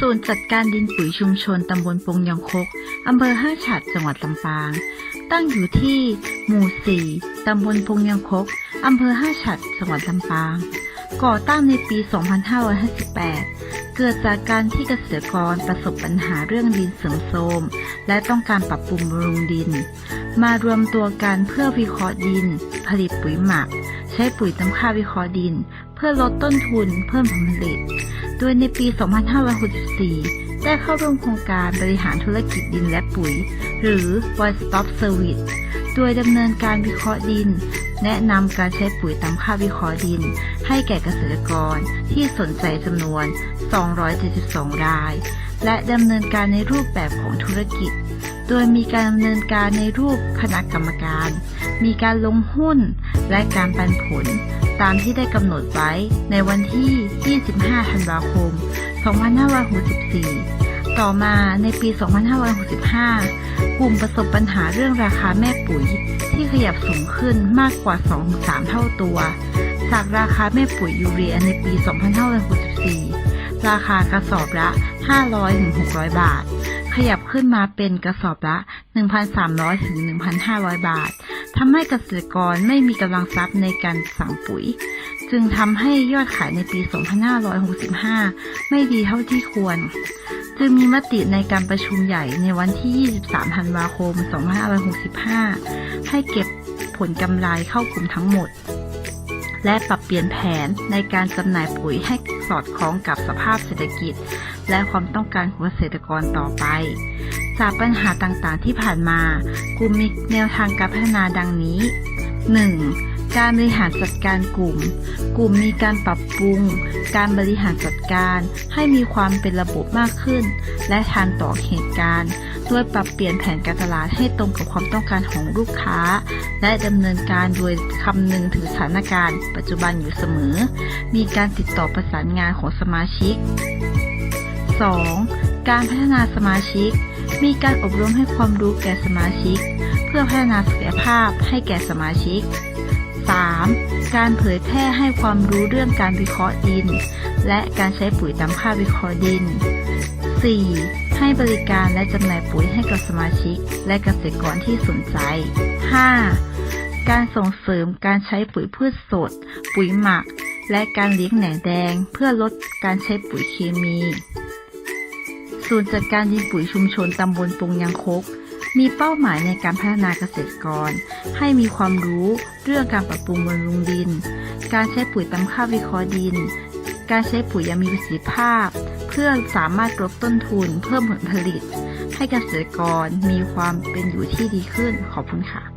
ศูนย์จัดการดินปุ๋ยชุมชนตำบลปงยังคก อำเภอห้าฉัดจังหวัดลำปาง ตั้งอยู่ที่ หมู่ 4 ตำบลปงยังคก อำเภอห้าฉัดจังหวัดลำปาง ก่อตั้งในปี 2558 เกิดจากการที่เกษตรกรประสบปัญหาเรื่องดินเสื่อมโทรม และต้องการปรับปรุงบำรุงดิน มารวมตัวกันเพื่อวิเคราะห์ดิน ผลิตปุ๋ยหมัก ใช้ปุ๋ยตำค่าวิเคราะห์ดิน เพื่อลดต้นทุนเพิ่มผลผลิต โดยในปี 2564 ได้เข้าร่วมโครงการบริหารธุรกิจดินและปุ๋ย หรือ One Stop Service โดยดำเนินการวิเคราะห์ดิน แนะนำการใช้ปุ๋ยตามค่าวิเคราะห์ดิน ให้แก่เกษตรกรที่สนใจจำนวน 272 ราย และดำเนินการในรูปแบบของธุรกิจ โดยมีการดำเนินการในรูปคณะกรรมการ มีการลงหุ้นและการปันผล ตามที่ได้กำหนดไว้ในวันที่ 25 ธันวาคม 2564 ต่อมาในปี 2565 กลุ่มประสบปัญหาเรื่องราคาแม่ปุ๋ยที่ขยับสูงขึ้นมากกว่า 2-3 เท่าตัว จากราคาแม่ปุ๋ยยูเรียในปี 2564 ราคากระสอบละ 500-600 บาท ขยับขึ้นมาเป็นกระสอบละ 1,300-1,500 บาท ทำให้เกษตรกรไม่มีกำลังทรัพย์ในการสั่งปุ๋ย จึงทำให้ยอดขายในปี 2565 ไม่ดีเท่าที่ควร จึงมีมติในการประชุมใหญ่ในวันที่ 23 ธันวาคม 2565 ให้เก็บผลกำไรเข้ากลุ่มทั้งหมด และปรับเปลี่ยนแผนในการจำหน่ายปุ๋ยให้สอดคล้องกับสภาพเศรษฐกิจ และความต้องการของเกษตรกรต่อไป จากปัญหาต่างๆที่ผ่านมากลุ่มมีแนวทางการพัฒนาดังนี้ 1. การบริหารจัดการกลุ่ม กลุ่มมีการปรับปรุง การบริหารจัดการให้มีความเป็นระบบมากขึ้น และทันต่อเหตุการณ์โดยปรับเปลี่ยนแผนการตลาดให้ตรงกับความต้องการของลูกค้า และดำเนินการโดยคำนึงถึงสถานการณ์ ปัจจุบันอยู่เสมอ มีการติดต่อประสานงานของสมาชิก 2. การพัฒนาสมาชิก มีการอบรมให้ความรู้แก่สมาชิก เพื่อพัฒนาศักยภาพให้แก่สมาชิก 3. การเผยแพร่ให้ความรู้เรื่องการวิเคราะห์ดิน และการใช้ปุ๋ยตามค่าวิเคราะห์ดิน 4. ให้บริการและจำหน่ายปุ๋ยให้กับสมาชิก และเกษตรกรที่สนใจ 5. การส่งเสริมการใช้ปุ๋ยพืชสด ปุ๋ยหมัก และการเลี้ยงแหน่แดง เพื่อลดการใช้ปุ๋ยเคมี ศูนย์จัดการดินปุ๋ยชุมชนตำบลปงยังคก มีเป้าหมายในการพัฒนาเกษตรกร ให้มีความรู้เรื่องการปรับปรุงบำรุงดิน การใช้ปุ๋ยตามค่าวิเคราะห์ดิน การใช้ปุ๋ยอยังมีประสิทธิภาพ เพื่อสามารถลดต้นทุน เพิ่มผลผลิต ให้เกษตรกรมีความเป็นอยู่ที่ดีขึ้นขอบคุณค่ะ